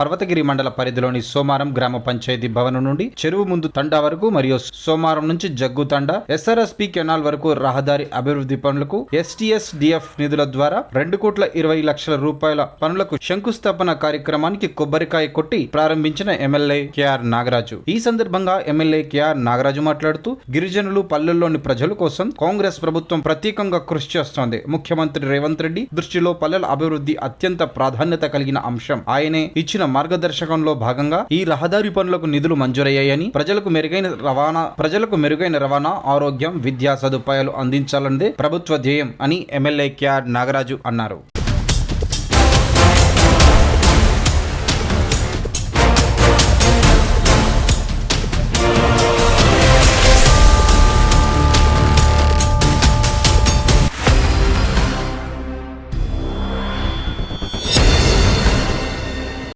పర్వతగిరి మండల పరిధిలోని సోమారం గ్రామ పంచాయతీ భవనం నుండి చెరువు ముందు తండా వరకు మరియు సోమారం నుంచి జగ్గు తండా ఎస్ఆర్ఎస్పి కెనాల్ వరకు రహదారి అభివృద్ధి పనులకు ఎస్టీఎస్ డిఎఫ్ నిధుల ద్వారా రెండు కోట్ల ఇరవై లక్షల రూపాయల పనులకు శంకుస్థాపన కార్యక్రమానికి కొబ్బరికాయ కొట్టి ప్రారంభించిన ఎమ్మెల్యే కెఆర్ నాగరాజు. ఈ సందర్భంగా ఎమ్మెల్యే కెఆర్ నాగరాజు మాట్లాడుతూ గిరిజనులు పల్లెల్లోని ప్రజల కోసం కాంగ్రెస్ ప్రభుత్వం ప్రత్యేకంగా కృషి చేస్తోంది. ముఖ్యమంత్రి రేవంత్ రెడ్డి దృష్టిలో పల్లెల అభివృద్ధి అత్యంత ప్రాధాన్యత కలిగిన అంశం. ఆయనే ఇచ్చిన మార్గదర్శకంలో భాగంగా ఈ రహదారి పనులకు నిధులు మంజూరయ్యాయని ప్రజలకు మెరుగైన రవాణా ప్రజలకు మెరుగైన రవాణా ఆరోగ్యం విద్యా సదుపాయాలు అందించాలన్నదే ప్రభుత్వ ధ్యేయం అని ఎమ్మెల్యే కెఆర్ నాగరాజు అన్నారు.